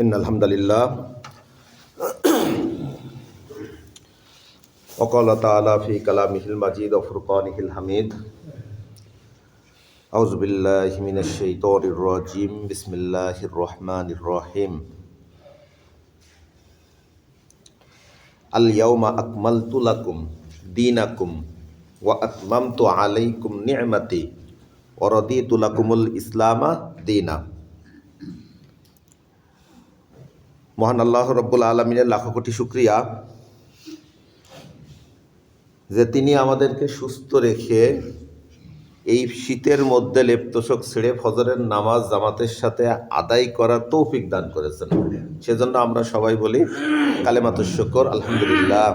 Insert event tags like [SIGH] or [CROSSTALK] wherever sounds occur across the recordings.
إن الحمد لله. وقال تعالى في كلامه المجيد وفرقانه الحميد. أعوذ بالله من الشيطان الرجيم. بسم الله الرحمن الرحيم. اليوم أكملت لكم دينكم وأتممت عليكم نعمتي ورضيت لكم الإسلام دينا. মহান আল্লাহ রব্বুল আলমিনের লাখো কোটি শুক্রিয়া যে তিনি আমাদেরকে সুস্থ রেখে এই শীতের মধ্যে লেপ্তশোক ছেড়ে ফজরের নামাজ জামাতের সাথে আদায় করার তৌফিক দান করেছেন। সেজন্য আমরা সবাই বলি কালেমাতুর শকর, আলহামদুলিল্লাহ।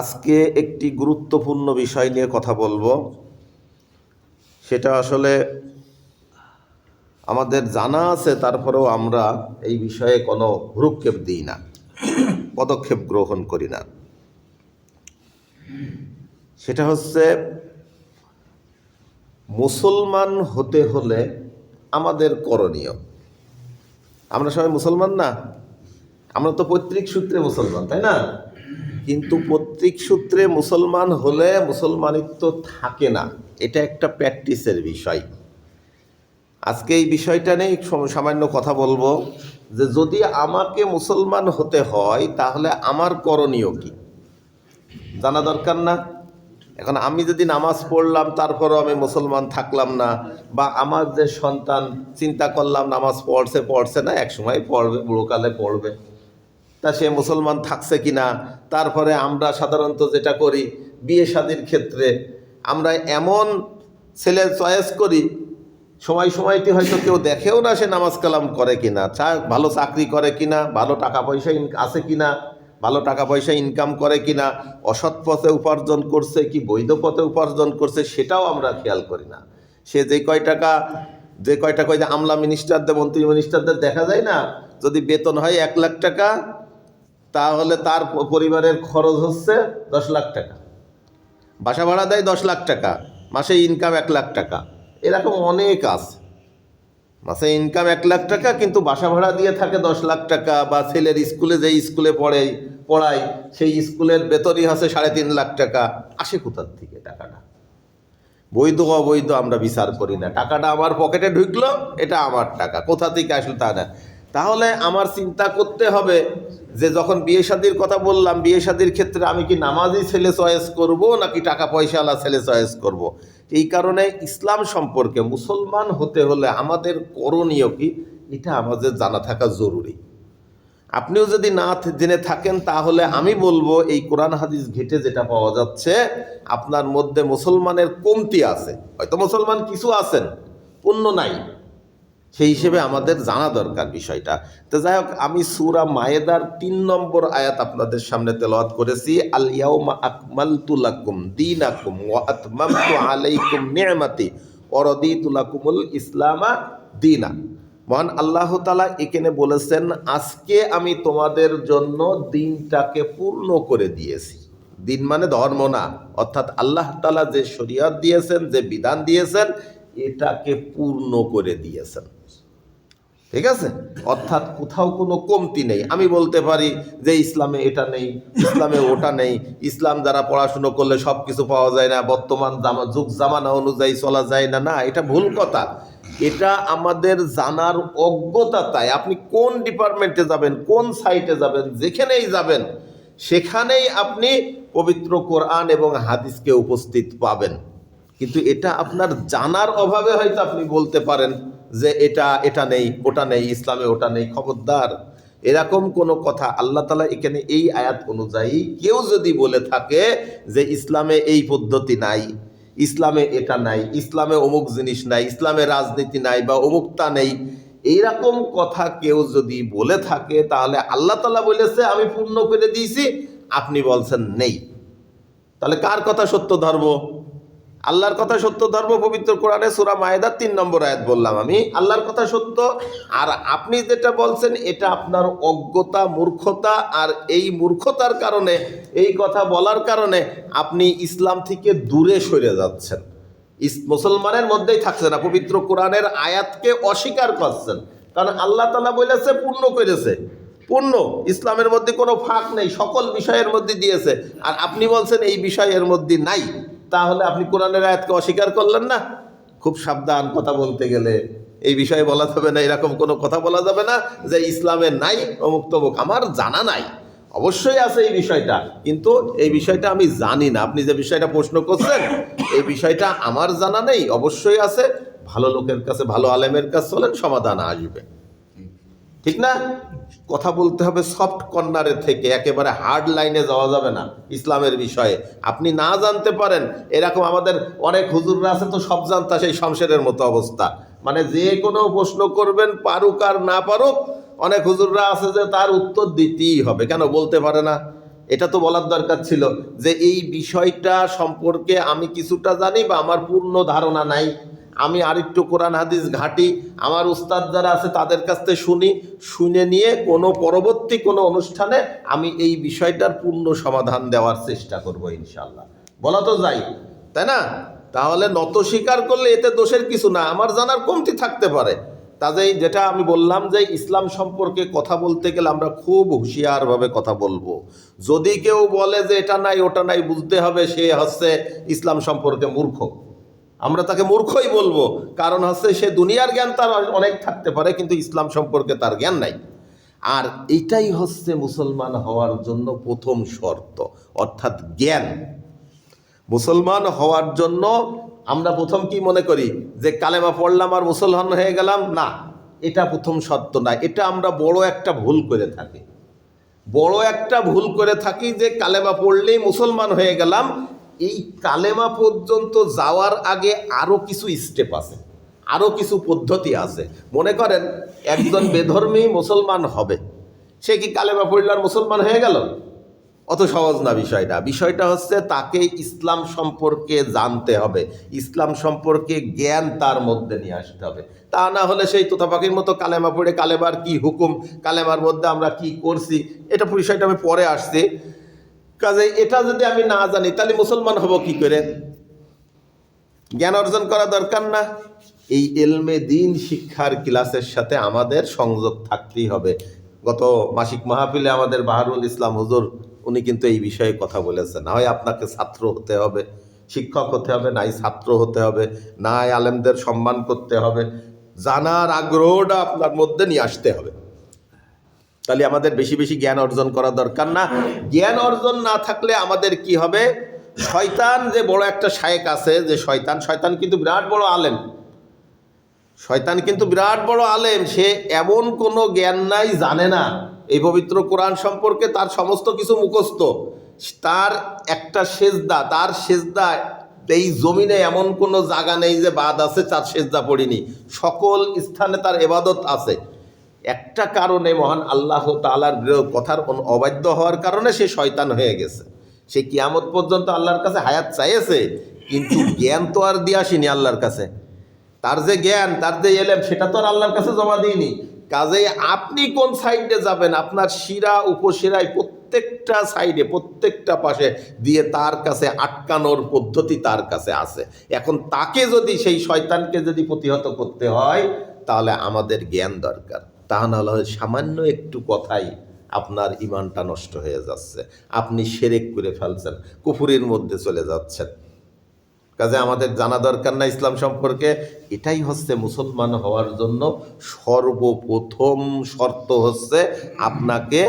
আজকে একটি গুরুত্বপূর্ণ বিষয় নিয়ে কথা বলব। সেটা আসলে আমাদের জানা আছে, তারপরেও আমরা এই বিষয়ে কোনো ভ্রুক্ষেপ দিই না, পদক্ষেপ গ্রহণ করি না। সেটা হচ্ছে, মুসলমান হতে হলে আমাদের করণীয়। আমরা সবাই মুসলমান না? আমরা তো পৈতৃক সূত্রে মুসলমান, তাই না? কিন্তু পৈতৃক সূত্রে মুসলমান হলে মুসলমানিত্ব থাকে না। এটা একটা প্র্যাকটিসের বিষয়। আজকে এই বিষয়টা নিয়ে সামান্য কথা বলব যে যদি আমাকে মুসলমান হতে হয়, তাহলে আমার করণীয় কি? জানা দরকার না? এখন আমি যদি নামাজ পড়লাম, তারপরও আমি মুসলমান থাকলাম না, বা আমার যে সন্তান চিন্তা করলাম নামাজ পড়ছে পড়ছে না এক সময় পড়বে, বুড়োকালে পড়বে। তা সে মুসলমান থাকছে কি না? তারপরে আমরা সাধারণত যেটা করি, বিয়ে শাদির ক্ষেত্রে আমরা এমন ছেলে চয়েস করি সময় সময়টি হয়তো কেউ দেখেও না সে নামাজ কালাম করে কিনা। চা, ভালো চাকরি করে কিনা, ভালো টাকা পয়সা আছে কিনা, ভালো টাকা পয়সা ইনকাম করে কিনা, অসৎ পথে উপার্জন করছে কি বৈধ পথে উপার্জন করছে সেটাও আমরা খেয়াল করি না। সে যে কয় টাকা, যে কয় টাকা যে আমলা মিনিস্টারদের মন্ত্রী মিনিস্টারদের দেখা যায় না? যদি বেতন হয় এক লাখ টাকা, তাহলে তার পরিবারের খরচ হচ্ছে দশ লাখ টাকা। বাসা ভাড়া দেয় দশ লাখ টাকা, মাসে ইনকাম এক লাখ টাকা। এরকম অনেক আছে। মাসে ইনকাম এক লাখ টাকা, কিন্তু বাসা ভাড়া দিয়ে থাকে দশ লাখ টাকা, বা ছেলের স্কুলে যেই স্কুলে পড়ে পড়াই সেই স্কুলের বেতনই আছে সাড়ে তিন লাখ টাকা। আসে কোথার থেকে টাকাটা? বৈধ, অবৈধ আমরা বিচার করি না। টাকাটা আমার পকেটে ঢুকলো, এটা আমার টাকা। কোথা থেকে আসলো তা না। তাহলে আমার চিন্তা করতে হবে যে যখন বিয়ে শাদির কথা বললাম, বিয়ে শাদির ক্ষেত্রে আমি কি নামাজি ছেলে চয়েস করব, নাকি টাকা পয়সাওয়ালা ছেলে চয়েস করব। এই কারণে ইসলাম সম্পর্কে মুসলমান হতে হলে আমাদের করণীয় কি? এটা আমাদের জানা থাকা জরুরি। আপনিও যদি না জেনে থাকেন, তাহলে আমি বলব এই কোরআন হাদিস ঘেটে যেটা পাওয়া যাচ্ছে, আপনার মধ্যে মুসলমানের কমতি আছে। হয়তো মুসলমান কিছু আছেন, পূর্ণ নাই। সেই হিসেবে আমাদের জানা দরকার বিষয়টা। তো যাই হোক, আমি সুরা মায়েদার তিন নম্বর আয়াত আপনাদের সামনে তেলাওয়াত করেছি, আল ইয়াউমা আকমালতু লাকুম দীনাকুম ওয়া আতমামতু আলাইকুম নি'মাতি ওয়া রাদিতু লাকুমুল ইসলামা দীনা। মহান আল্লাহ তালা এখানে বলেছেন, আজকে আমি তোমাদের জন্য দিনটাকে পূর্ণ করে দিয়েছি। দিন মানে ধর্ম না, অর্থাৎ আল্লাহ তালা যে শরিয়ত দিয়েছেন, যে বিধান দিয়েছেন, এটাকে পূর্ণ করে দিয়েছেন। ঠিক আছে? অর্থাৎ কোথাও কোনো কমতি নেই। আমি বলতে পারি যে ইসলামে এটা নেই, ইসলামে ওটা নেই। ইসলাম যারা পড়াশুনো করলে সব কিছু পাওয়া যায় না, বর্তমান যুগ জামানা অনুযায়ী চলা যায় না। না, এটা ভুল কথা। এটা আমাদের জানার অজ্ঞতা তাই। আপনি কোন ডিপার্টমেন্টে যাবেন, কোন সাইটে যাবেন, যেখানেই যাবেন, সেখানেই আপনি পবিত্র কোরআন এবং হাদিসকে উপস্থিত পাবেন। কিন্তু এটা আপনার জানার অভাবে হয়তো আপনি বলতে পারেন। যে এটা এটা নেই, ওটা নেই, ইসলামে ওটা নেই, খবরদার। এরকম কোনো কথা আল্লাহ তালা এখানে এই আয়াত অনুযায়ী কেউ যদি বলে থাকে যে ইসলামে এই পদ্ধতি নাই, ইসলামে এটা নাই, ইসলামে অমুক জিনিস নাই, ইসলামে রাজনীতি নাই বা অমুকটা নেই, এইরকম কথা কেউ যদি বলে থাকে তাহলে আল্লাহ তালা বলেছে, আমি পূর্ণ করে দিয়েছি, আপনি বলছেন নেই। তাহলে কার কথা সত্য ধর্ম? আল্লাহর কথা সত্য, ধর্ম পবিত্র কোরআনে সুরা মায়েদার তিন নম্বর আয়াত বললাম আমি। আল্লাহর কথা সত্য, আর আপনি যেটা বলছেন এটা আপনার অজ্ঞতা, মূর্খতা, আর এই মূর্খতার কারণে, এই কথা বলার কারণে আপনি ইসলাম থেকে দূরে সরে যাচ্ছেন। মুসলমানের মধ্যেই থাকছে না, পবিত্র কোরআনের আয়াতকে অস্বীকার করছেন। কারণ আল্লাহ তালা বলেছে, পূর্ণ করেছে। পূর্ণ, ইসলামের মধ্যে কোনো ফাঁক নেই, সকল বিষয়ের মধ্যে দিয়েছে। আর আপনি বলছেন, এই বিষয়ের মধ্যে নাই। তাহলে আপনি কোরআনের আয়াতকে অস্বীকার করলেন না? খুব সাবধান কথা বলতে গেলে। এই বিষয়ে বলা যাবে না, এরকম কোনো কথা বলা যাবে না যে ইসলামে নাই, অমুক তমুক। আমার জানা নাই। অবশ্যই আছে এই বিষয়টা। কিন্তু এই বিষয়টা আমি জানি না। আপনি যে বিষয়টা প্রশ্ন করছেন, এই বিষয়টা আমার জানা নেই। অবশ্যই আছে। ভালো লোকের কাছে, ভালো আলেমের কাছে চলেন সমাধান আসবে। ঠিক না? কথা বলতে হবে সফট কর্নারে থেকে, একেবারে হার্ড লাইনে যাওয়া যাবে না ইসলামের বিষয়ে। আপনি না জানতে পারেন, এরকম আমাদের অনেক হুজুররা আছে তো, সব জানতা সেই শমশেরের মতো অবস্থা। মানে যে কোনো প্রশ্ন করবেন, পারুক আর না পারুক, অনেক হুজুররা আছে যে তার উত্তর দিতেই হবে। কেন? বলতে পারে না। এটা তো বলার দরকার ছিল যে এই বিষয়টা সম্পর্কে আমি কিছুটা জানি বা আমার পূর্ণ ধারণা নাই। আমি আরেকটু কোরআন, হাদিস ঘাঁটি, আমার উস্তাদ যারা আছে তাদের কাছ থেকে শুনি, শুনে নিয়ে কোনো পরবর্তী কোনো অনুষ্ঠানে আমি এই বিষয়টার পূর্ণ সমাধান দেওয়ার চেষ্টা করব ইনশাল্লাহ বলা তো যাই, তাই না? তাহলে নত স্বীকার করলে এতে দোষের কিছু না, আমার জানার কমতি থাকতে পারে। কাজেই যেটা আমি বললাম যে ইসলাম সম্পর্কে কথা বলতে গেলে আমরা খুব হুঁশিয়ারভাবে কথা বলব। যদি কেউ বলে যে এটা নাই, ওটা নাই বুঝতে হবে সে হচ্ছে ইসলাম সম্পর্কে মূর্খ। আমরা তাকে মূর্খই বলব। কারণ হচ্ছে সে দুনিয়ার জ্ঞান তার অনেক থাকতে পারে, কিন্তু ইসলাম সম্পর্কে তার জ্ঞান নাই। আর এটাই হচ্ছে মুসলমান হওয়ার জন্য প্রথম শর্ত, অর্থাৎ জ্ঞান। মুসলমান হওয়ার জন্য আমরা প্রথম কি মনে করি? যে কালেমা পড়লাম আর মুসলমান হয়ে গেলাম? না, এটা প্রথম শর্ত না। এটা আমরা বড় একটা ভুল করে থাকি। বড় একটা ভুল করে থাকি যে কালেমা পড়লেই মুসলমান হয়ে গেলাম এই কালেমা পর্যন্ত যাওয়ার আগে আরও কিছু স্টেপ আছে আরও কিছু পদ্ধতি আছে। মনে করেন, একজন বেধর্মী মুসলমান হবে, সে কি কালেমা পড়লে আর মুসলমান হয়ে গেল? অত সহজ না বিষয়টা। বিষয়টা হচ্ছে তাকে ইসলাম সম্পর্কে জানতে হবে। ইসলাম সম্পর্কে জ্ঞান তার মধ্যে নিয়ে আসতে হবে। তা না হলে সেই তোতা পাখির মতো কালেমা পড়ে কালেমার কি হুকুম, কালেমার মধ্যে আমরা কি করছি, এটা বিষয়টা আমি পরে আসছি। কাজে এটা যদি আমি না জানি, তাহলে মুসলমান হব কি করে? জ্ঞান অর্জন করা দরকার না। এই এলমে দিন শিক্ষার ক্লাসের সাথে আমাদের সংযোগ থাকতেই হবে। গত মাসিক মাহফিলে আমাদের বাহারুল ইসলাম হুজুর, উনি কিন্তু এই বিষয়ে কথা বলেছেন। না হয় আপনাকে ছাত্র হতে হবে, শিক্ষক হতে হবে নাই ছাত্র হতে হবে নাই আলেমদের সম্মান করতে হবে। জানার আগ্রহটা আপনার মধ্যে নিয়ে আসতে হবে। তাহলে আমাদের বেশি বেশি জ্ঞান অর্জন করা দরকার না। জ্ঞান অর্জন না থাকলে আমাদের কি হবে? শয়তান যে বড় একটা শায়েক আছে, যে শয়তান শয়তান কিন্তু বিরাট বড় আলেম। শয়তান কিন্তু বিরাট বড় আলেম, সে এমন কোনো জ্ঞান নাই, জানে না। এই পবিত্র কোরআন সম্পর্কে তার সমস্ত কিছু মুখস্থ। তার একটা সেজদা, তার সেজদা, এই জমিনে এমন কোনো জায়গা নেই যে বাদ আছে, তার সেজদা পড়িনি। সকল স্থানে তার এবাদত আছে। একটা কারণে মহান আল্লাহ তালার কথার অবাধ্য হওয়ার কারণে সে শয়তান হয়ে গেছে। সে কিয়ামত পর্যন্ত আল্লাহর কাছে হায়াত চাইছে কিন্তু জ্ঞান তো আর দিয়ে আসেনি আল্লাহর কাছে। তার যে জ্ঞান, তার যে এলেম, সেটা তো আর আল্লাহর কাছে জমা দিইনি কাজেই আপনি কোন সাইডে যাবেন? আপনার শিরা, উপশিরায় প্রত্যেকটা সাইডে, প্রত্যেকটা পাশে দিয়ে তার কাছে আটকানোর পদ্ধতি তার কাছে আছে। এখন তাকে যদি সেই শয়তানকে যদি প্রতিহত করতে হয়, তাহলে আমাদের জ্ঞান দরকার। তা না হলে সামান্য একটু কথাই আপনার ইমানটা নষ্ট হয়ে যাচ্ছে। আপনি সেরেক করে ফেলছেন, কুফুরির মধ্যে চলে যাচ্ছেন। কাজে আমাদের জানা দরকার না ইসলাম সম্পর্কে। এটাই হচ্ছে মুসলমান হওয়ার জন্য সর্বপ্রথম শর্ত হচ্ছে আপনাকে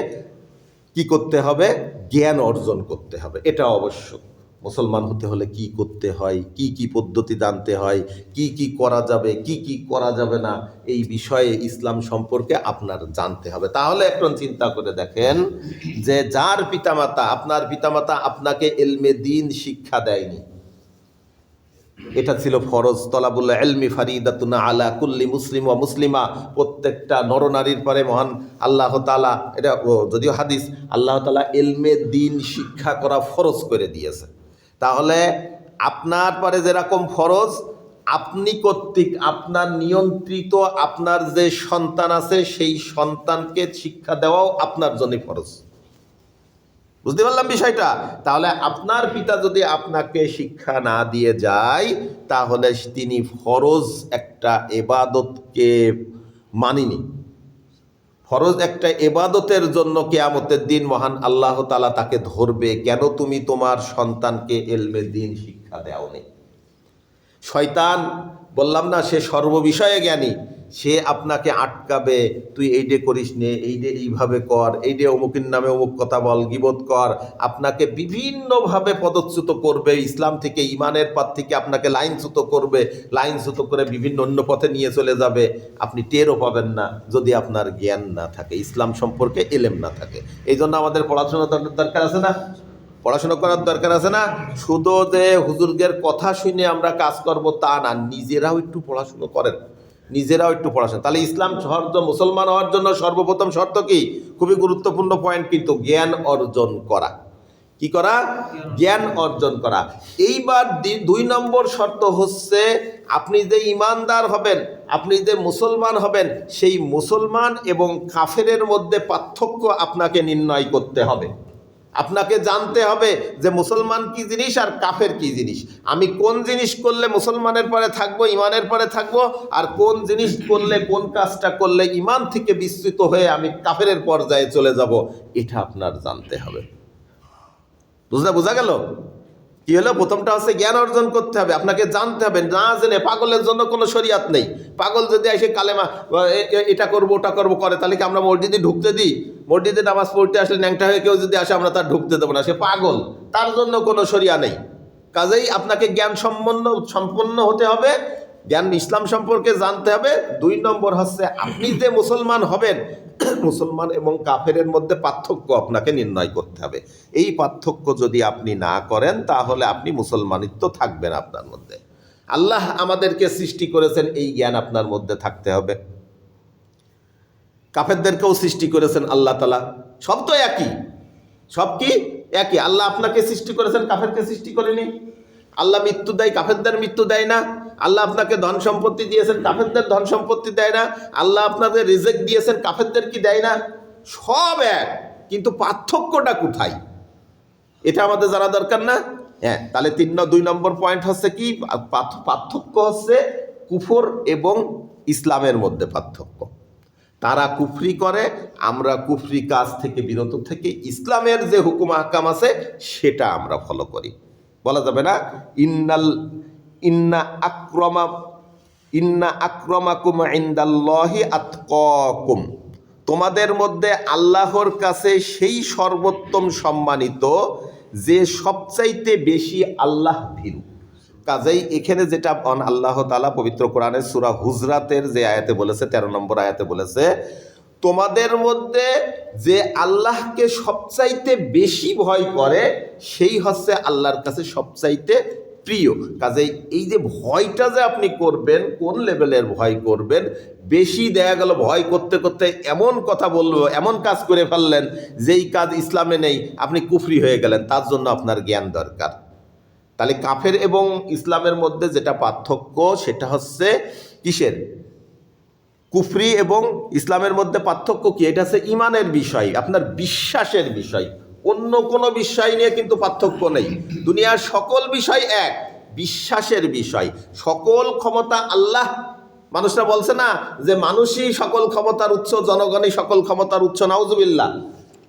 কি করতে হবে? জ্ঞান অর্জন করতে হবে, এটা অবশ্যক মুসলমান হতে হলে কি করতে হয়, কি কি পদ্ধতি জানতে হয়, কি কি করা যাবে, কি কি করা যাবে না, এই বিষয়ে ইসলাম সম্পর্কে আপনার জানতে হবে। তাহলে একজন চিন্তা করে দেখেন যে যার পিতামাতা, আপনার পিতামাতা আপনাকে এলমে দিন শিক্ষা দেয়নি। এটা ছিল ফরজ। তলাবুল এলমি ফারিদাতুনা আলা কুল্লি মুসলিম ও মুসলিমা। প্রত্যেকটা নরনারীর পরে মহান আল্লাহ তালা এটা যদিও হাদিস, আল্লাহ তালা এলমে দিন শিক্ষা করা ফরজ করে দিয়েছে। তাহলে আপনার পরে যেরকম ফরজ, আপনি কর্তৃক আপনার নিয়ন্ত্রিত আপনার যে সন্তান আছে, সেই সন্তানকে শিক্ষা দেওয়াও আপনার জন্য ফরজ। বুঝতে পারলাম বিষয়টা? তাহলে আপনার পিতা যদি আপনাকে শিক্ষা না দিয়ে যায়, তাহলে তিনি ফরজ একটা এবাদতকে মানিনি। ফরজ একটা এবাদতের জন্য কেয়ামতের দিন মহান আল্লাহ তালা তাকে ধরবে। কেন তুমি তোমার সন্তানকে এলমে দিন শিক্ষা দেওনি? শয়তান, বললাম না সে সর্ববিষয়ে জ্ঞানী। সে আপনাকে আটকাবে, তুই এই ডে করিস নে, এই ডে এইভাবে কর, এই ডে অমুকের নামে অমুক কথা বল গিবোধ কর। আপনাকে বিভিন্নভাবে পদচ্যুত করবে, ইসলাম থেকে ইমানের পথ থেকে আপনাকে লাইনচ্যুত করবে, লাইনচ্যুত করে বিভিন্ন অন্য পথে নিয়ে চলে যাবে। আপনি টেরও পাবেন না যদি আপনার জ্ঞান না থাকে, ইসলাম সম্পর্কে এলেম না থাকে। এই জন্য আমাদের পড়াশোনা দর- দরকার আছে না? পড়াশোনা করার দরকার আছে না? শুধু যে হুজুরগের কথা শুনে আমরা কাজ করব তা না, নিজেরাও একটু পড়াশুনো করেন। নিজেরাও একটু পড়াশোনা। তাহলে ইসলাম শর্ত মুসলমান হওয়ার জন্য সর্বপ্রথম শর্ত কি? খুবই গুরুত্বপূর্ণ পয়েন্ট কিন্তু জ্ঞান অর্জন করা। কি করা? জ্ঞান অর্জন করা। এইবার দুই নম্বর শর্ত হচ্ছে আপনি যে ইমানদার হবেন, আপনি যে মুসলমান হবেন, সেই মুসলমান এবং কাফেরের মধ্যে পার্থক্য আপনাকে নির্ণয় করতে হবে। আপনাকে জানতে হবে যে মুসলমান কি জিনিস আর কাফের কি জিনিস। আমি কোন জিনিস করলে মুসলমানের পরে থাকব ইমানের পরে থাকব, আর কোন জিনিস করলে, কোন কাজটা করলে ইমান থেকে বিস্তৃত হয়ে আমি কাফের পর্যায়ে চলে যাব, এটা আপনার জানতে হবে। বুঝলে, বোঝা গেল? কি হলো? প্রথমটা হচ্ছে জ্ঞান অর্জন করতে হবে, আপনাকে জানতে হবে, না জেনে পাগলের জন্য কোনো শরিয়াত নেই। পাগল যদি এসে কালেমা এটা করব, ওটা করব, করে, তাহলে কি আমরা মসজিদে ঢুকতে দিই? মসজিদে নামাজ পড়তে আসলে ন্যাংটা হয়ে কেউ যদি আসে, আমরা তার ঢুকতে দেবো না, সে পাগল। তার জন্য কোনো শরিয়া নেই। কাজেই আপনাকে জ্ঞান সম্পন্ন সম্পন্ন হতে হবে। জ্ঞান ইসলাম সম্পর্কে জানতে হবে। দুই নম্বর হচ্ছে, আপনি যে মুসলমান হবেন মুসলমান এবং কাফেরের মধ্যে পার্থক্য আপনাকে নির্ণয় করতে হবে। এই পার্থক্য যদি আপনি না করেন, তাহলে আপনি মুসলমানিত্ব থাকবেন আপনার মধ্যে। আল্লাহ আমাদেরকে সৃষ্টি করেছেন, এই জ্ঞান আপনার মধ্যে থাকতে হবে। কাফেরদেরকেও সৃষ্টি করেছেন আল্লাহ তালা সব তো একই। সব কি? একই। আল্লাহ আপনাকে সৃষ্টি করেছেন, কাফেরকে সৃষ্টি করেনি। আল্লাহ মৃত্যু দেয়, কাফেরদের মৃত্যু দেয় না। আল্লাহ আপনাকে ধন সম্পত্তি দিয়েছেন, কাফেরদের ধন সম্পত্তি দেয় না। আল্লাহ আপনাদের রিজেক্ট দিয়েছেন, কাফেরদের কি দেয় না? সব এক, কিন্তু পার্থক্যটা কোথায়? এটা আমাদের জানা দরকার না। হ্যাঁ তাহলে তিন দুই নম্বর পয়েন্ট হচ্ছে কি? পার্থক্য হচ্ছে কুফর এবং ইসলামের মধ্যে পার্থক্য। তারা কুফরি করে, আমরা কুফরি কাজ থেকে বিরত থেকে ইসলামের যে হুকুম আহকাম আছে, সেটা আমরা ফলো করি। বলা যাবে না, ইন্নাল ইন্না আক্রমা ইন্না আক্রমাকুম ইন্দাল্লাহি আতকাকুম তোমাদের মধ্যে আল্লাহর কাছে সেই সর্বোত্তম সম্মানিত, যে সবচাইতে বেশি আল্লাহ ভীরু। কাজেই এখানে যেটা অন আল্লাহ তালা পবিত্র কোরআনের সুরা হুজরাতের যে আয়াতে বলেছে, তেরো নম্বর আয়াতে বলেছে, তোমাদের মধ্যে যে আল্লাহকে সবচাইতে বেশি ভয় করে, সেই হচ্ছে আল্লাহর কাছে সবচাইতে প্রিয়। কাজেই এই যে ভয়টা যে আপনি করবেন, কোন লেভেলের ভয় করবেন, বেশি দেখা গেল ভয় করতে করতে এমন কথা বলব এমন কাজ করে ফেললেন যেই কাজ ইসলামে নেই, আপনি কুফরি হয়ে গেলেন, তার জন্য আপনার জ্ঞান দরকার। তাহলে কাফের এবং ইসলামের মধ্যে যেটা পার্থক্য, সেটা হচ্ছে কিসের? কুফরি এবং ইসলামের মধ্যে পার্থক্য কি? এটা হচ্ছে ইমানের বিষয়, আপনার বিশ্বাসের বিষয়। অন্য কোনো বিষয় নিয়ে কিন্তু পার্থক্য নেই। দুনিয়ার সকল বিষয় এক, বিশ্বাসের বিষয়। সকল ক্ষমতা আল্লাহ। মানুষরা বলছে না যে মানুষই সকল ক্ষমতার উৎস, জনগণই সকল ক্ষমতার উৎস, নাউজুবিল্লাহ।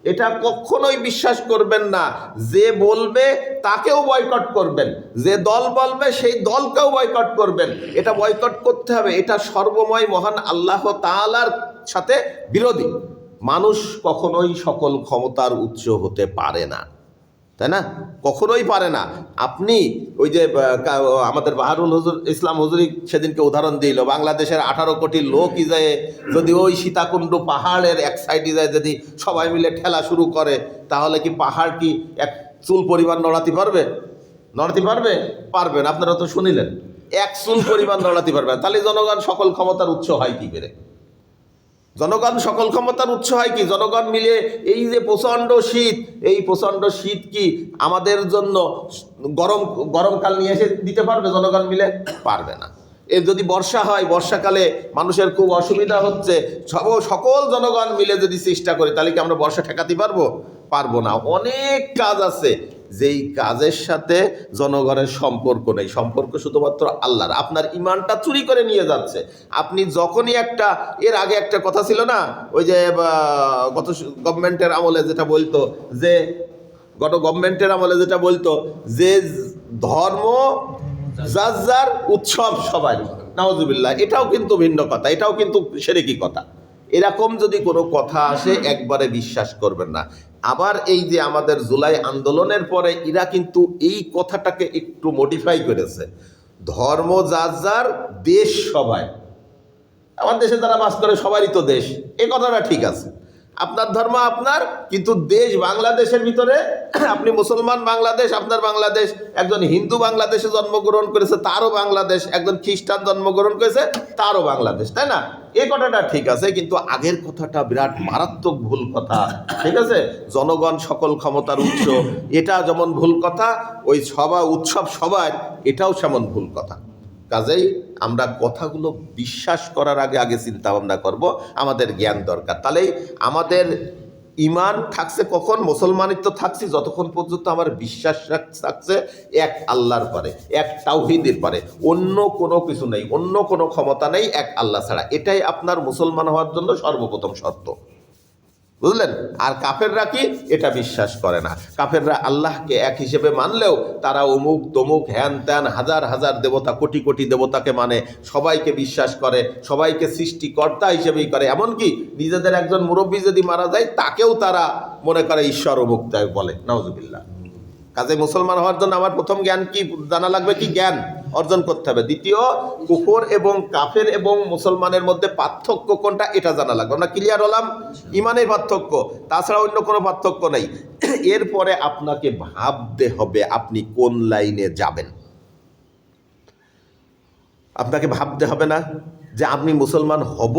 এটা কখনোই বিশ্বাস করবেন না। যে বলবে তাকেও বয়কট করবেন। যে দল বলবে সেই দলকেও বয়কট করবেন। এটা বয়কট করতে হবে। এটা সর্বময় মহান আল্লাহ তালার সাথে বিরোধী। মানুষ কখনোই সকল ক্ষমতার উৎস হতে পারে না, তাই না? কখনোই পারে না। আপনি ওই যে আমাদের বাহারুল হজুর, ইসলাম হজুরি সেদিনকে উদাহরণ দিল, বাংলাদেশের আঠারো কোটি লোকই যায় যদি ওই সীতাকুণ্ড পাহাড়ের এক সাইডে যায়, যদি সবাই মিলে ঠেলা শুরু করে, তাহলে কি পাহাড় কি এক চুল পরিমাণ নড়াতে পারবে? নড়াতে পারবে? পারবেন আপনারা তো শুনিলেন। এক চুল পরিমাণ নড়াতে পারবেন তাহলে জনগণ সকল ক্ষমতার উৎস হয় কি করে? জনগণ সকল ক্ষমতার উৎস হয় কি? জনগণ মিলে এই যে প্রচণ্ড শীত, এই প্রচণ্ড শীত কি আমাদের জন্য গরম গরমকাল নিয়ে এসে দিতে পারবে? জনগণ মিলে পারবে না। এর যদি বর্ষা হয়, বর্ষাকালে মানুষের খুব অসুবিধা হচ্ছে। সব, সকল জনগণ মিলে যদি চেষ্টা করে, তাহলে কি আমরা বর্ষা ঠেকাতে পারব? পারব না। অনেক কাজ আছে। যেই কাজের সাথে জনগণের সম্পর্ক নেই, সম্পর্ক শুধুমাত্র আল্লাহর। আপনার ইমানটা চুরি করে নিয়ে যাচ্ছে। আপনি যখনই একটা, এর আগে একটা কথা ছিল না, ওই যে গত গভর্নমেন্টের আমলে যেটা বলতো যে, গত গভর্নমেন্টের আমলে যেটা বলতো যে, ধর্ম যার যার উৎসব সবাই। নাওজুবিল্লাহ এটাও কিন্তু ভিন্ন কথা, এটাও কিন্তু সেরেকি কথা। এরকম যদি কোনো কথা আসে একবারে বিশ্বাস করবেন না। আবার এই যে আমাদের জুলাই আন্দোলনের পরে এরা কিন্তু এই কথাটাকে একটু মডিফাই করেছে। ধর্ম যার যার দেশ সবাই। আমার দেশে যারা বাস করে সবারই তো দেশ। এ কথাটা ঠিক আছে। আপনার ধর্ম আপনার, কিন্তু দেশ বাংলাদেশের ভিতরে, [CLEARS THROAT] আপনি মুসলমান বাংলাদেশ, আপনার বাংলাদেশ, একজন হিন্দু বাংলাদেশে জন্মগ্রহণ করেছে, তারও বাংলাদেশ, একজন খ্রিস্টান জন্মগ্রহণ করেছে, তারও বাংলাদেশ, তাই না? এই কথাটা ঠিক আছে, কিন্তু আগের কথাটা বিরাট মারাত্মক ভুল কথা, ঠিক আছে? জনগণ সকল ক্ষমতার উৎস, এটা যেমন ভুল কথা, ওই সভা, উৎসব সবার এটাও সেমন ভুল কথা। কাজেই আমরা কথাগুলো বিশ্বাস করার আগে আগে চিন্তা ভাবনা করব, আমাদের জ্ঞান দরকার। তাহলে আমাদের ইমান থাকছে কখন? মুসলমানিত্ব থাকছে যতক্ষণ পর্যন্ত আমার বিশ্বাস থাকছে এক আল্লাহর পরে, এক তাওহিদের পরে। অন্য কোনো কিছু নেই, অন্য কোনো ক্ষমতা নেই এক আল্লাহ ছাড়া। এটাই আপনার মুসলমান হওয়ার জন্য সর্বপ্রথম শর্ত। বুঝলেন? আর কাফেররা কি? এটা বিশ্বাস করে না। কাফেররা আল্লাহকে এক হিসেবে মানলেও তারা অমুক তমুক হ্যান ত্যান হাজার হাজার দেবতা, কোটি কোটি দেবতাকে মানে সবাইকে বিশ্বাস করে, সবাইকে সৃষ্টিকর্তা হিসেবেই করে। এমনকি নিজেদের একজন মুরব্বী যদি মারা যায়, তাকেও তারা মনে করে ঈশ্বর অমুক বলে। নওজুবিল্লাহ কাজে মুসলমান হওয়ার জন্য আমার প্রথম জ্ঞান কি? জানা লাগবে কি? জ্ঞান অর্জন করতে হবে। দ্বিতীয় কুকুর এবং কাফের এবং মুসলমানের মধ্যে পার্থক্য কোনটা? এটা জানা লাগবে। আমরা ক্লিয়ার হলাম? ইমানের পার্থক্য। তাছাড়া অন্য কোনো পার্থক্য নেই। [CLEARS THROAT] এরপরে আপনাকে ভাবতে হবে আপনি কোন লাইনে যাবেন। আপনাকে ভাবতে হবে না যে আপনি মুসলমান হব?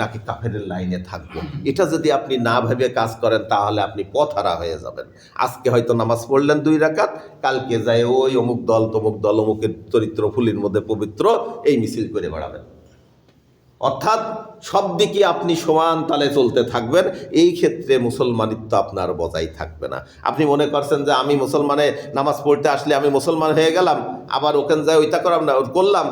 নাকি কাফের লাইনে থাকব? এটা যদি আপনি না ভেবে কাজ করেন, তাহলে আপনি পথহারা হয়ে যাবেন। আজকে হয়তো নামাজ পড়লেন দুই রাকাত, কালকে যায় ওই অমুক দল, তমুক দল, অমুকের চরিত্র, ফুলির মধ্যে পবিত্র, এই মিছিল করে বেড়াবেন। অর্থাৎ সব দিকে আপনি সমান তালে চলতে থাকবেন, এই ক্ষেত্রে মুসলমানিত্ব আপনার বজায় থাকবে না। আপনি মনে করছেন যে আমি মুসলমানে নামাজ পড়তে আসলে আমি মুসলমান হয়ে গেলাম, আবার ওখানে যায় ওইটা করলাম না করলাম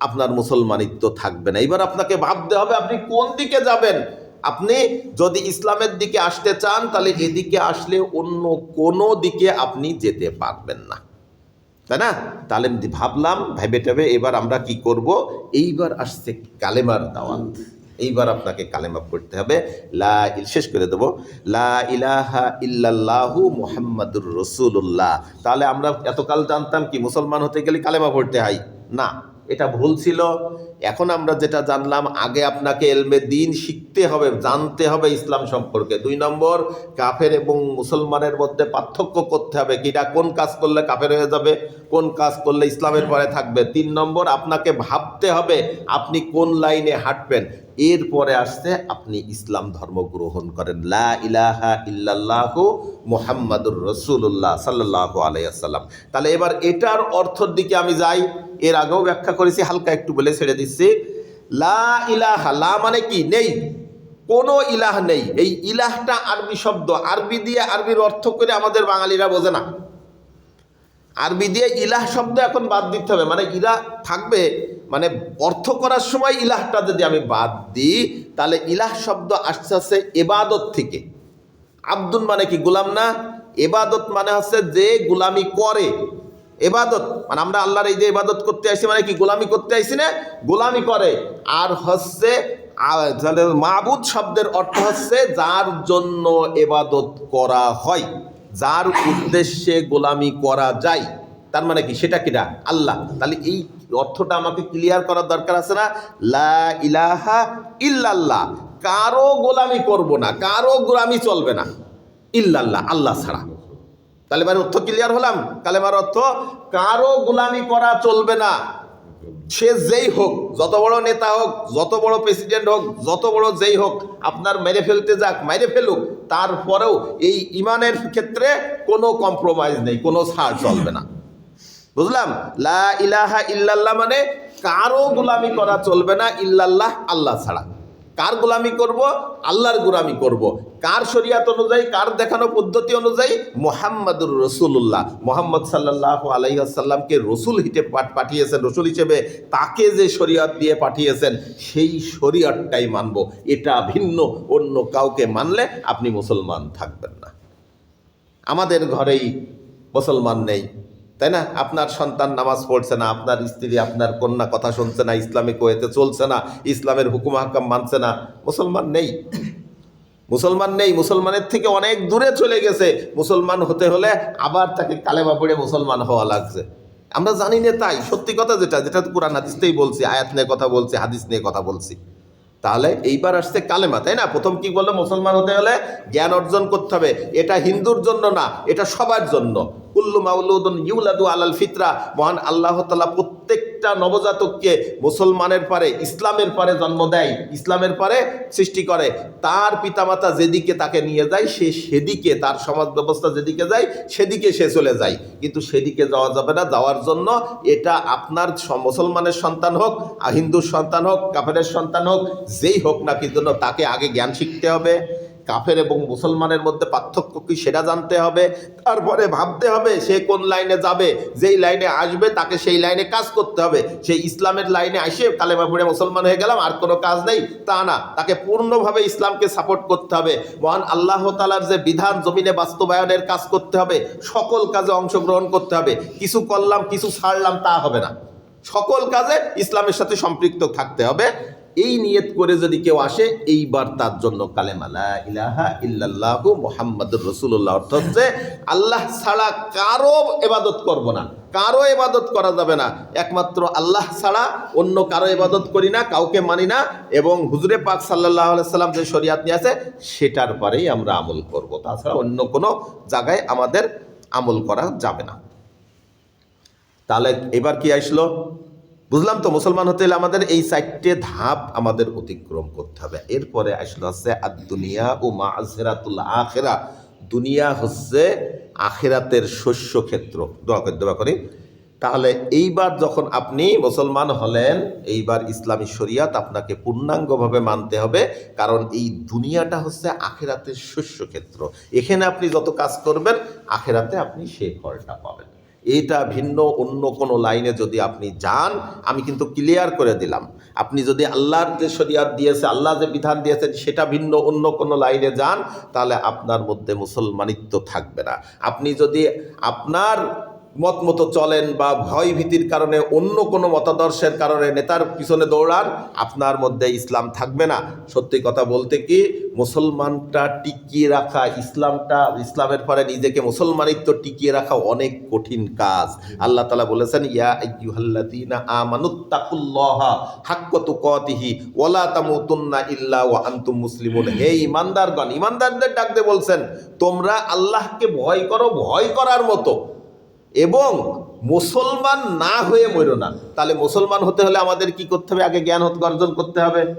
আপনার মুসলমানিত্ব থাকবে না। এবার আপনাকে ভাবতে হবে, আপনি কোন দিকে যাবেন? আপনি যদি ইসলামের দিকে আসতে চান, তাহলে এদিকে আসলে অন্য কোনো দিকে আপনি যেতে পারবেন না। তাই না? তাহলে ভাবলাম, ভেবে টেবে এবার আমরা কি করব? এইবার আসছে কালেমার দাওয়াত। এইবার আপনাকে কালেমা পড়তে হবে। লা শেষ করে দেবো। লা ইলাহা ইল্লাল্লাহু মুহাম্মাদুর রসুল্লাহ তাহলে আমরা এতকাল জানতাম কি মুসলমান হতে গেলে কালেমা পড়তে হয়? না। এটা ভুল ছিল। এখন আমরা যেটা জানলাম, আগে আপনাকে এলমে দিন শিখতে হবে, জানতে হবে ইসলাম সম্পর্কে। দুই নম্বর, কাফের এবং মুসলমানের মধ্যে পার্থক্য করতে হবে। কিটা কোন কাজ করলে কাফের হয়ে যাবে, কোন কাজ করলে ইসলামের পরে থাকবে। তিন নম্বর, আপনাকে ভাবতে হবে আপনি কোন লাইনে হাঁটবেন। এরপরে আসতে আপনি ইসলাম ধর্ম গ্রহণ করেন। লা ইলাহা ইল্লাল্লাহু মুহাম্মাদুর রসুল্লাহ সাল্লাহ আলাইসাল্লাম তাহলে এবার এটার অর্থর দিকে আমি যাই। এর আগেও ব্যাখ্যা করেছি, হালকা একটু বলে ছেড়ে দিচ্ছি। লা ইলাহা, লা মানে কি? নেই। কোনো ইলাহ নেই। এই ইলাহটা আরবি শব্দ। আরবি দিয়ে আরবির অর্থ করে আমাদের বাঙালিরা বোঝে না। আরবি দিয়ে ইলাহ শব্দ এখন বাদ দিতে হবে। মানে ইলাহ থাকবে মানে অর্থ করার সময় ইলাহটা যদি আমি বাদ দিই, তাহলে ইলাহ শব্দ আসছে আসছে এবাদত থেকে। আব্দুল মানে কি? গোলাম না? এবাদত মানে হচ্ছে যে গোলামি করে। এবাদত মানে আমরা আল্লাহর এই যে এবাদত করতে আসি মানে কি, গোলামি করতে আসি না? গোলামি করে। আর হচ্ছে মাবুদ শব্দের অর্থ হচ্ছে যার জন্য এবাদত করা হয়, যার উদ্দেশ্যে গোলামি করা যায়। তার মানে কি, সেটা কিনা আল্লাহ। তাহলে এই অর্থটা আমাকে ক্লিয়ার করার দরকার আছে না? লা ইলাহা ইল্লাল্লাহ। কারও গোলামি করব না, কারও গোলামি চলবে না। ইল্লাল্লাহ, আল্লাহ ছাড়া। এবার অর্থ ক্লিয়ার হলাম? কালেমার অর্থ, কারও গোলামি করা চলবে না। সে যেই হোক, যত বড় নেতা হোক, যত বড় প্রেসিডেন্ট হোক, যত বড় যেই হোক, আপনার মেরে ফেলতে যাক, মেরে ফেলুক, তারপরেও এই ইমানের ক্ষেত্রে কোনো কম্প্রোমাইজ নেই, কোনো ছাড় চলবে না। বুঝলাম? লা ইলাহা ইল্লাল্লাহ মানে কারও গোলামি করা চলবে না, ইল্লাল্লাহ আল্লাহ ছাড়া। কার গোলামি করব? আল্লাহর গোলামি করব। কার শরিয়াত অনুযায়ী, কার দেখানো পদ্ধতি অনুযায়ী? মোহাম্মদুর রসুল্লাহ মোহাম্মদ সাল্লাহ আলাইসাল্লামকে রসুল পাঠ পাঠিয়েছেন, রসুল হিসেবে তাকে যে শরিয়ত দিয়ে পাঠিয়েছেন, সেই শরিয়তটাই মানব। এটা ভিন্ন, অন্য কাউকে মানলে আপনি মুসলমান থাকবেন না। আমাদের ঘরেই মুসলমান নেই। তাই না? আপনার সন্তান নামাজ পড়ছে না, আপনার স্ত্রী, আপনার কন্যা কথা শুনছে না, ইসলামিক ওয়েতে চলছে না, ইসলামের হুকুম হাকাম মানছে না, মুসলমান নেই। মুসলমান নেই, মুসলমানের থেকে অনেক দূরে চলে গেছে। মুসলমান হতে হলে আবার তাকে কালেমা পড়ে মুসলমান হওয়া লাগছে। আমরা জানি না তাই, সত্যি কথা যেটা যেটা তো কোরআন হাদিসতেই বলছি, আয়াত নিয়ে কথা বলছি, হাদিস নিয়ে কথা বলছি। তাহলে এইবার আসছে কালেমা, তাই না? প্রথম কি বলল? মুসলমান হতে হলে জ্ঞান অর্জন করতে হবে। এটা হিন্দুর জন্য না, এটা সবার জন্য। কুল্লু মাউলুদুন ইউলাদু আলাল ফিতরা। মহান আল্লাহ তালা প্রত্যেকটা নবজাতককে মুসলমানের পারে, ইসলামের পারে জন্ম দেয়, ইসলামের পারে সৃষ্টি করে। তার পিতামাতা যেদিকে তাকে নিয়ে যায়, সে সেদিকে, তার সমাজ ব্যবস্থা যেদিকে যায়, সেদিকে সে চলে যায়। কিন্তু সেদিকে যাওয়া যাবে না, যাওয়ার জন্য এটা আপনার মুসলমানের সন্তান হোক, হিন্দুর সন্তান হোক, কাফেরের সন্তান হোক, যেই হোক না কিন্তু তাকে আগে জ্ঞান শিখতে হবে। কাফের এবং মুসলমানের মধ্যে পার্থক্য কি সেটা জানতে হবে। তারপরে ভাবতে হবে সে কোন লাইনে যাবে, যেই লাইনে আসবে তাকে সেই লাইনে কাজ করতে হবে। সেই ইসলামের লাইনে আসে, কালেমা পড়ে মুসলমান হয়ে গেলাম, আর কোনো কাজ নেই, তা না। তাকে পূর্ণভাবে ইসলামকে সাপোর্ট করতে হবে। মহান আল্লাহ তালার যে বিধান, জমিনে বাস্তবায়নের কাজ করতে হবে, সকল কাজে অংশগ্রহণ করতে হবে। কিছু করলাম, কিছু ছাড়লাম, তা হবে না। সকল কাজে ইসলামের সাথে সম্পৃক্ত থাকতে হবে। এই নিয়ত করে যদি কেউ আসে, এইবার তার জন্য কালেমালা ইলাহা ইল্লাল্লাহু মোহাম্মদুর রসুল্লাহ অর্থ হচ্ছে, আল্লাহ ছাড়া কারও এবাদত করব না। কারও এবাদত করা যাবে না। একমাত্র আল্লাহ ছাড়া অন্য কারও এবাদত করি না, কাউকে মানি না। এবং হুজুরে পাক সাল্লাহ সাল্লাম যে শরিয়াত নিয়ে আছে সেটার পরেই আমরা আমল করব। তাছাড়া অন্য কোনো জায়গায় আমাদের আমল করা যাবে না। তাহলে এবার কি আসলো? বুঝলাম তো, মুসলমান হতে হলে আমাদের এই চারটে ধাপ আমাদের অতিক্রম করতে হবে। এরপরে আসলে হচ্ছে আর দুনিয়া ও মা আজেরাতুল আখেরা। দুনিয়া হচ্ছে আখেরাতের শস্য ক্ষেত্র দোয়া করে, দোয়া করি। তাহলে এইবার যখন আপনি মুসলমান হলেন, এইবার ইসলামী শরিয়াত আপনাকে পূর্ণাঙ্গভাবে মানতে হবে, কারণ এই দুনিয়াটা হচ্ছে আখেরাতের শস্য ক্ষেত্র এখানে আপনি যত কাজ করবেন, আখেরাতে আপনি সেই ফলটা পাবেন। এটা ভিন্ন, অন্য কোনো লাইনে যদি আপনি যান, আমি কিন্তু ক্লিয়ার করে দিলাম। আপনি যদি আল্লাহর যে শরিয়াত দিয়েছে, আল্লাহ যে বিধান দিয়েছেন, সেটা ভিন্ন, অন্য কোনো লাইনে যান, তাহলে আপনার মধ্যে মুসলমানিত্ব থাকবে না। আপনি যদি আপনার মত মতো চলেন বা ভয় ভীতির কারণে অন্য কোনো মতাদর্শের কারণে নেতার পিছনে দৌড়ান, আপনার মধ্যে ইসলাম থাকবে না। সত্যি কথা বলতে কি, মুসলমানটা টিকিয়ে রাখা, ইসলামটা, ইসলামের পরে নিজেকে মুসলমানিত্ব টিকিয়ে রাখা অনেক কঠিন কাজ। আল্লাহ তালা বলেছেন, ইয়া হাক্কা আনতুম ইমানদারগণ, ইমানদারদের ডাকতে বলছেন, তোমরা আল্লাহকে ভয় করো, ভয় করার মতো। এবং মুসলমান না হয়ে মরো না। তাহলে মুসলমান হতে হলে আমাদের কি করতে হবে? আগে জ্ঞান অর্জন করতে হবে।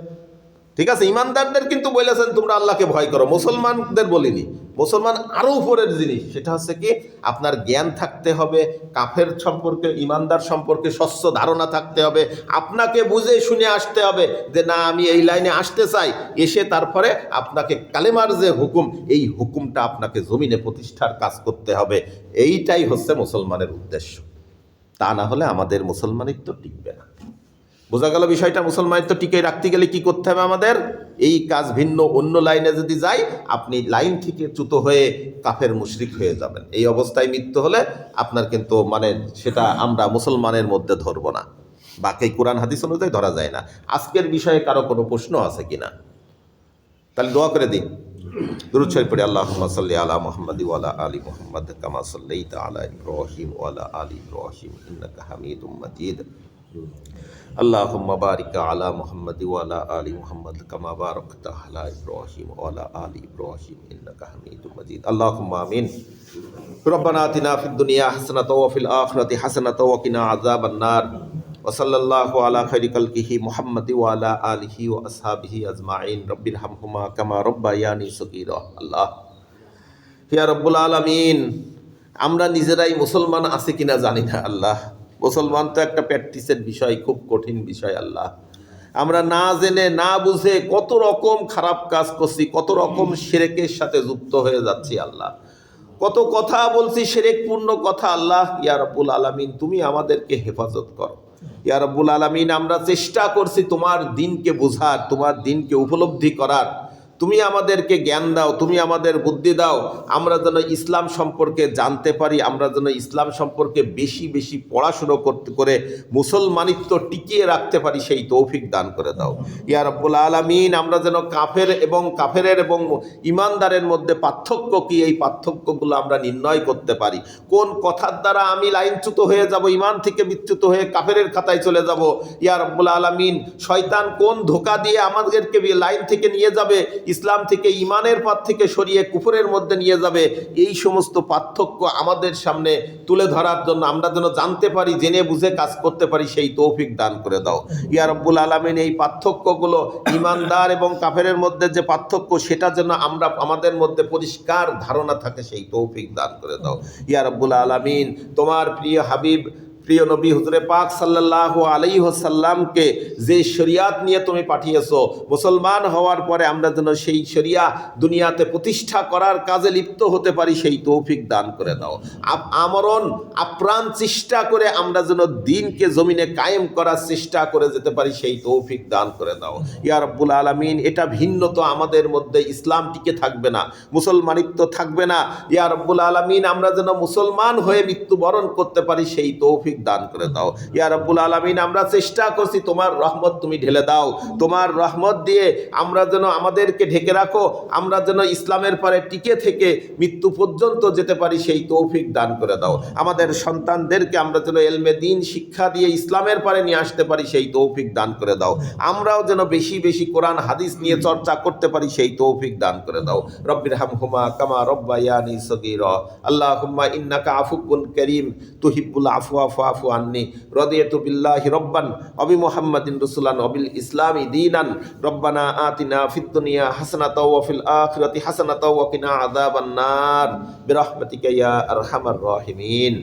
ঠিক আছে? ইমানদারদের কিন্তু বলেছেন, তোমরা আল্লাহকে ভয় করো। মুসলমানদের বলিনি। মুসলমান আরও উপরের জিনিস, সেটা হচ্ছে কি আপনার জ্ঞান থাকতে হবে, কাফের সম্পর্কে, ইমানদার সম্পর্কে, স্বচ্ছ ধারণা থাকতে হবে, আপনাকে বুঝে শুনে আসতে হবে যে না, আমি এই লাইনে আসতে চাই। এসে তারপরে আপনাকে কালেমার যে হুকুম, এই হুকুমটা আপনাকে জমিনে প্রতিষ্ঠার কাজ করতে হবে। এইটাই হচ্ছে মুসলমানের উদ্দেশ্য। তা না হলে আমাদের মুসলমানিত্ব টিকবে না। বোঝা গেল বিষয়টা মুসলমানিত্ব টিকে রাখতে গেলে কি করতে হবে আমাদের? এই কাজ ভিন্ন, অন্য লাইনে যদি যাই, আপনি লাইন থেকে চ্যুত হয়ে কাফের মুশরিক হয়ে যাবেন। এই অবস্থায় মৃত্যু হলে আপনার কিন্তু মানে সেটা আমরা মুসলমানের মধ্যে ধরব না। বাকি কোরআন, হাদিস অনুযায়ী ধরা যায় না। আজকের বিষয়ে কারও কোনো প্রশ্ন আছে কিনা? তাহলে দোয়া করে দিন। দুরুদ পড়ে আল্লাহ সাল্লি আলা মুহাম্মাদি ওয়ালা আলী মুহাম্মদ কামা সাল্লাইতা আলা ইব্রাহিম ওয়ালা আলী ইব্রাহিম ইন্নাকা হামিদুম اللهم بارك على محمد وعلى آل محمد كما باركت على إبراهيم وعلى آل إبراهيم إنك حميد مجيد اللهم آمين ربنا آتنا في الدنيا حسنة وفي الآخرة حسنة وقنا عذاب النار وصلى الله على خير خلقه محمد وعلى آله وأصحابه أجمعين رب ارحمهما كما ربياني صغيرا الله ইয়া রব্বুল আলমিন আমরা নিজেরাই মুসলমান আছে কিনা জানি না আল্লাহ মুসলমান তো একটা প্র্যাকটিসের বিষয়, খুব কঠিন বিষয় আল্লাহ। আমরা না জেনে, না বুঝে কত রকম খারাপ কাজ করছি, কত রকম সেরেকের সাথে যুক্ত হয়ে যাচ্ছি আল্লাহ। কত কথা বলছি সেরেকপূর্ণ কথা আল্লাহ, ইয়া রব্বুল আলামিন, তুমি আমাদেরকে হেফাজত করো। ইয়া রব্বুল আলামিন, আমরা চেষ্টা করছি তোমার দিনকে বোঝার, তোমার দিনকে উপলব্ধি করার। তুমি আমাদেরকে জ্ঞান দাও, তুমি আমাদের বুদ্ধি দাও, আমরা যেন ইসলাম সম্পর্কে জানতে পারি, আমরা যেন ইসলাম সম্পর্কে বেশি বেশি পড়াশুনো করতে করে মুসলমানিত্ব টিকিয়ে রাখতে পারি, সেই তৌফিক দান করে দাও। ইয়া রব্বুল আলামিন, আমরা যেন কাফের এবং কাফেরের এবং ইমানদারের মধ্যে পার্থক্য কি, এই পার্থক্যগুলো আমরা নির্ণয় করতে পারি। কোন কথার দ্বারা আমি লাইনচ্যুত হয়ে যাব, ইমান থেকে বিচ্যুত হয়ে কাফেরের খাতায় চলে যাব? ইয়া রব্বুল আলামিন, শয়তান কোন ধোকা দিয়ে আমাদেরকে লাইন থেকে নিয়ে যাবে? ইসলাম থেকে ইমানের পথ থেকে সরিয়ে কুফরের মধ্যে নিয়ে যাবে, এই সমস্ত পার্থক্য আমাদের সামনে তুলে ধরার জন্য আমরা যেন জানতে পারি, জেনে বুঝে কাজ করতে পারি, সেই তৌফিক দান করে দাও। ইয়া রব্বুল আলমিন, এই পার্থক্যগুলো ইমানদার এবং কাফেরের মধ্যে যে পার্থক্য, সেটা যেন আমরা আমাদের মধ্যে পরিষ্কার ধারণা থাকে, সেই তৌফিক দান করে দাও। ইয়া রব্বুল আলমিন, তোমার প্রিয় হাবিব প্রিয় নবী, হুজুরে পাক সাল্লাহ আলাইহসাল্লামকে যে শরিয়াত নিয়ে তুমি পাঠিয়েছো, মুসলমান হওয়ার পরে আমরা যেন সেই শরিয়া দুনিয়াতে প্রতিষ্ঠা করার কাজে লিপ্ত হতে পারি, সেই তৌফিক দান করে দাও। আমরণ, আপ্রাণ চেষ্টা করে আমরা যেন দিনকে জমিনে কায়েম করার চেষ্টা করে যেতে পারি, সেই তৌফিক দান করে দাও। ইয়া রব্বুল আলমিন, এটা ভিন্ন তো আমাদের মধ্যে ইসলাম টিকে থাকবে না, মুসলমানিত্ব থাকবে না। ইয়া রব্বুল আলমিন, আমরা যেন মুসলমান হয়ে মৃত্যুবরণ করতে পারি, সেই তৌফিক দান করে দাও। ইয়া রব্বুল আলমিন, আমরা চেষ্টা করছি তোমার রহমত তুমি ঢেলে দাও। তোমার রহমত দিয়ে আমরা যেন আমাদেরকে ঢেকে রাখো, আমরা যেন ইসলামের পরে টিকে থেকে মৃত্যু পর্যন্ত যেতে পারি, সেই তৌফিক দান করে দাও। আমাদের সন্তানদেরকে আমরা যেন এলমে দিন, শিক্ষা দিয়ে ইসলামের পরে নিয়ে আসতে পারি, সেই তৌফিক দান করে দাও। আমরাও যেন বেশি বেশি কোরআন, হাদিস নিয়ে চর্চা করতে পারি, সেই তৌফিক দান করে দাও। রব্বির হাম হুমা কামা রব্বা ইয়ানি সগীর। আল্লাহ হুম্মা ইন্নাকা আফুকুন করিম তুহিব্বুল আফওয়া ফাফু আন্নি রদিয়াতু বিল্লাহি রব্বান অবি মুহাম্মাদিন রাসূলান অবিল ইসলামি দীনান রব্বানা আতিনা ফিদ দুনিয়া হাসানাতাও ওয়া ফিল আখিরাতি হাসানাতাও ওয়া কিনা আযাবান নার বিরহমাতিকা ইয়া আরহামার রাহিমিন